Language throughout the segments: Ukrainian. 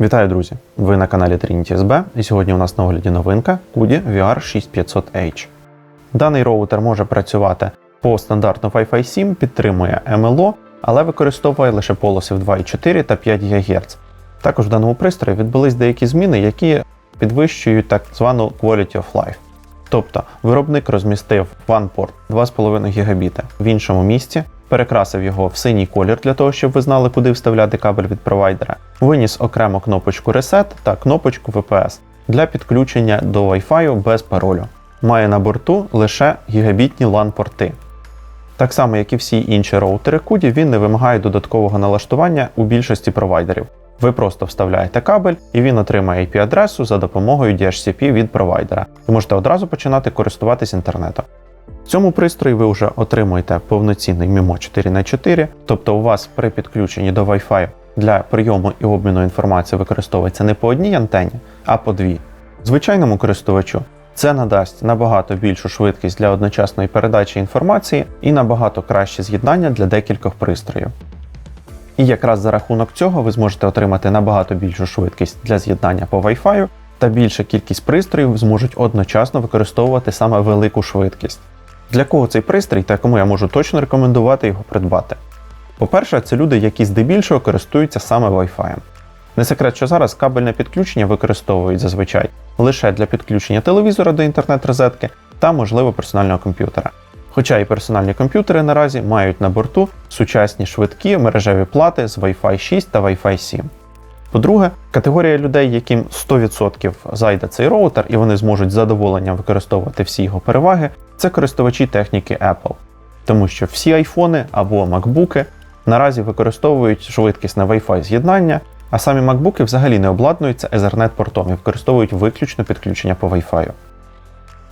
Вітаю, друзі! Ви на каналі Trinity SB, і сьогодні у нас на огляді новинка Kudi VR 6500H. Даний роутер може працювати по стандарту Wi-Fi 7, підтримує MLO, але використовує лише полоси в 2,4 та 5 ГГц. Також в даному пристрої відбулись деякі зміни, які підвищують так звану Quality of Life. Тобто виробник розмістив OnePort 2,5 Гбіта в іншому місці, перекрасив його в синій колір для того, щоб ви знали, куди вставляти кабель від провайдера, виніс окремо кнопочку Reset та кнопочку VPS для підключення до Wi-Fi без паролю. Має на борту лише гігабітні LAN-порти. Так само, як і всі інші роутери Kudi, він не вимагає додаткового налаштування у більшості провайдерів. Ви просто вставляєте кабель, і він отримає IP-адресу за допомогою DHCP від провайдера. Ви можете одразу починати користуватись інтернетом. В цьому пристрої ви вже отримуєте повноцінний MIMO 4х4, тобто у вас при підключенні до Wi-Fi для прийому і обміну інформації використовується не по одній антені, а по дві. Звичайному користувачу це надасть набагато більшу швидкість для одночасної передачі інформації і набагато краще з'єднання для декількох пристроїв. І якраз за рахунок цього ви зможете отримати набагато більшу швидкість для з'єднання по Wi-Fi, та більша кількість пристроїв зможуть одночасно використовувати саме велику швидкість. Для кого цей пристрій та кому я можу точно рекомендувати його придбати? По-перше, це люди, які здебільшого користуються саме Wi-Fi. Не секрет, що зараз кабельне підключення використовують зазвичай лише для підключення телевізора до інтернет-розетки та, можливо, персонального комп'ютера. Хоча і персональні комп'ютери наразі мають на борту сучасні швидкі мережеві плати з Wi-Fi 6 та Wi-Fi 7. По-друге, категорія людей, яким 100% зайде цей роутер і вони зможуть з задоволенням використовувати всі його переваги, це користувачі техніки Apple. Тому що всі айфони або макбуки наразі використовують швидкісне Wi-Fi з'єднання, а самі макбуки взагалі не обладнуються Ethernet портом і використовують виключно підключення по Wi-Fi.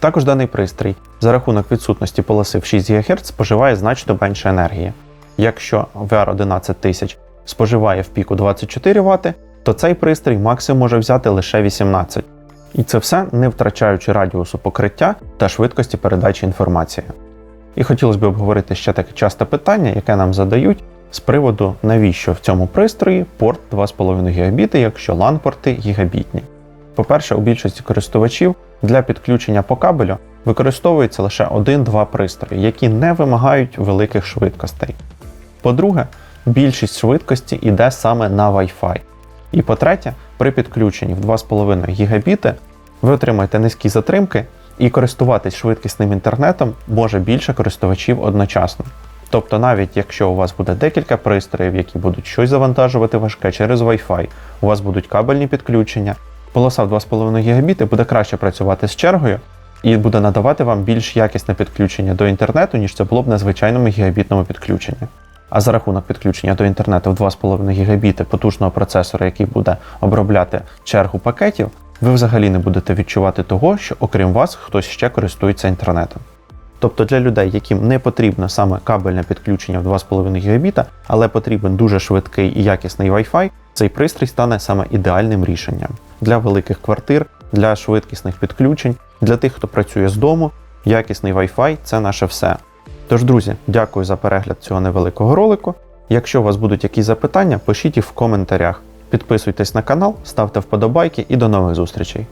Також даний пристрій за рахунок відсутності полоси в 6 ГГц споживає значно менше енергії. Якщо VR 11000 споживає в піку 24 Вт, то цей пристрій максимум може взяти лише 18. І це все не втрачаючи радіусу покриття та швидкості передачі інформації. І хотілося б обговорити ще таке часте питання, яке нам задають з приводу, навіщо в цьому пристрої порт 2,5 Гбіт, якщо LAN-порти гігабітні. По-перше, у більшості користувачів для підключення по кабелю використовується лише один-два пристрої, які не вимагають великих швидкостей. По-друге, більшість швидкості йде саме на Wi-Fi. І по-третє, при підключенні в 2,5 Гбіти ви отримаєте низькі затримки і користуватись швидкісним інтернетом може більше користувачів одночасно. Тобто, навіть якщо у вас буде декілька пристроїв, які будуть щось завантажувати важке через Wi-Fi, у вас будуть кабельні підключення, полоса в 2,5 Гбіти буде краще працювати з чергою і буде надавати вам більш якісне підключення до інтернету, ніж це було б на звичайному гігабітному підключенні. А за рахунок підключення до інтернету в 2,5 Гбіти потужного процесора, який буде обробляти чергу пакетів, ви взагалі не будете відчувати того, що окрім вас хтось ще користується інтернетом. Тобто для людей, яким не потрібно саме кабельне підключення в 2,5 Гбіта, але потрібен дуже швидкий і якісний Wi-Fi, цей пристрій стане саме ідеальним рішенням для великих квартир, для швидкісних підключень, для тих, хто працює з дому. Якісний Wi-Fi це наше все. Тож, друзі, дякую за перегляд цього невеликого ролику. Якщо у вас будуть якісь запитання, пишіть їх в коментарях. Підписуйтесь на канал, ставте вподобайки і до нових зустрічей.